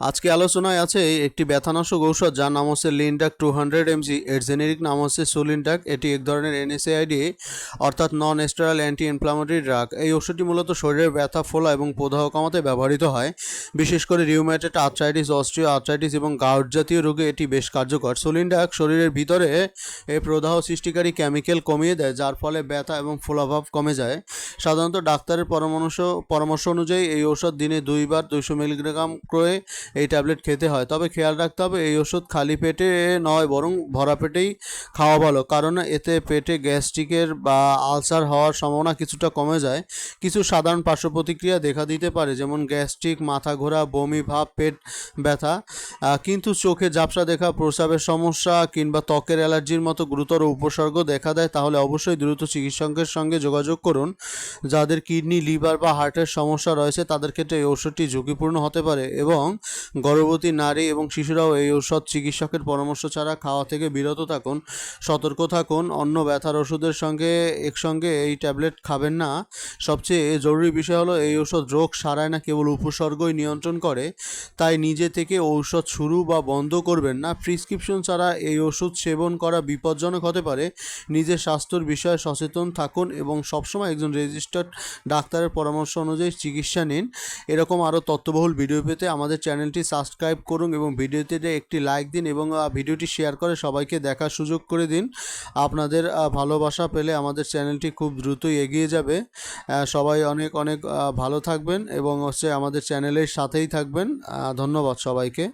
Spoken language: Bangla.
আজকে আলোচনায় আছে একটি ব্যথানাশক ঔষধ, যার নাম হচ্ছে লিনডাক টু হান্ড্রেড এমজি। এর জেনেরিক নাম হচ্ছে সোলিনডাক। এটি এক ধরনের এনএসএআইডি অর্থাৎ non steroidal anti inflammatory drug এই ওষুধটি মূলত শরীরের ব্যথা, ফোলা এবং প্রদাহ কমাতে ব্যবহৃত হয়। বিশেষ করে রিউম্যাটেড আর্থ্রাইটিস অস্ট্রিও আর্থ্রাইটিস এবং গাউট জাতীয় রোগে এটি বেশ কার্যকর। সোলিনডাক শরীরের ভিতরে এই প্রদাহ সৃষ্টিকারী কেমিক্যাল কমিয়ে দেয়, যার ফলে ব্যথা এবং ফোলাভাব কমে যায়। সাধারণত ডাক্তারের পরামর্শ পরামর্শ অনুযায়ী এই ওষুধ দিনে দুইবার দুইশো মিলিগ্রাম করে এই ট্যাবলেট খেতে হয়। তবে খেয়াল রাখতে হবে, এই ওষুধ খালি পেটে নয়, বরং ভরা পেটেই খাওয়া ভালো। কারণ এতে পেটে গ্যাস্ট্রিকের বা আলসার হওয়ার সম্ভাবনা কিছুটা কমে যায়। কিছু সাধারণ পার্শ্ব প্রতিক্রিয়া দেখা দিতে পারে, যেমন গ্যাস্ট্রিক, মাথা ঘোরা, বমি, ভাব, পেট ব্যথা কিন্তু চোখে ঝাপসা দেখা, প্রস্রাবের সমস্যা কিংবা ত্বকের অ্যালার্জির মতো গুরুতর উপসর্গ দেখা দেয়, তাহলে অবশ্যই দ্রুত চিকিৎসকের সঙ্গে যোগাযোগ করুন। যাদের কিডনি, লিভার বা হার্টের সমস্যা রয়েছে, তাদের ক্ষেত্রে এই ওষুধটি ঝুঁকিপূর্ণ হতে পারে এবং গর্ভবতী নারী এবং শিশুরাও এই ঔষধ চিকিৎসকের পরামর্শ ছাড়া খাওয়া থেকে বিরত থাকুন, সতর্ক থাকুন, অন্য ব্যথার ওষুধের সঙ্গে একসঙ্গে এই ট্যাবলেট খাবেন না। সবচেয়ে জরুরি বিষয় হলো এই ওষুধ রোগ সারায় না, কেবল উপসর্গই নিয়ন্ত্রণ করে। তাই নিজে থেকে ঔষধ শুরু বা বন্ধ করবেন না। প্রিসক্রিপশন ছাড়া এই ওষুধ সেবন করা বিপজ্জনক হতে পারে। নিজের স্বাস্থ্যর বিষয়ে সচেতন থাকুন এবং সবসময় একজন রেজিস্টার্ড ডাক্তারের পরামর্শ অনুযায়ী চিকিৎসা নিন। এরকম আরও তথ্যবহুল ভিডিও পেতে আমাদের চ্যানেলটি সাবস্ক্রাইব করুন এবং ভিডিওতে একটি লাইক দিন এবং ভিডিওটি শেয়ার করে সবাইকে দেখার সুযোগ করে দিন। আপনাদের ভালোবাসা পেলে আমাদের চ্যানেলটি খুব দ্রুতই এগিয়ে যাবে। সবাই অনেক অনেক ভালো থাকবেন এবং হচ্ছে আমাদের চ্যানেলের সাথেই থাকবেন। ধন্যবাদ সবাইকে।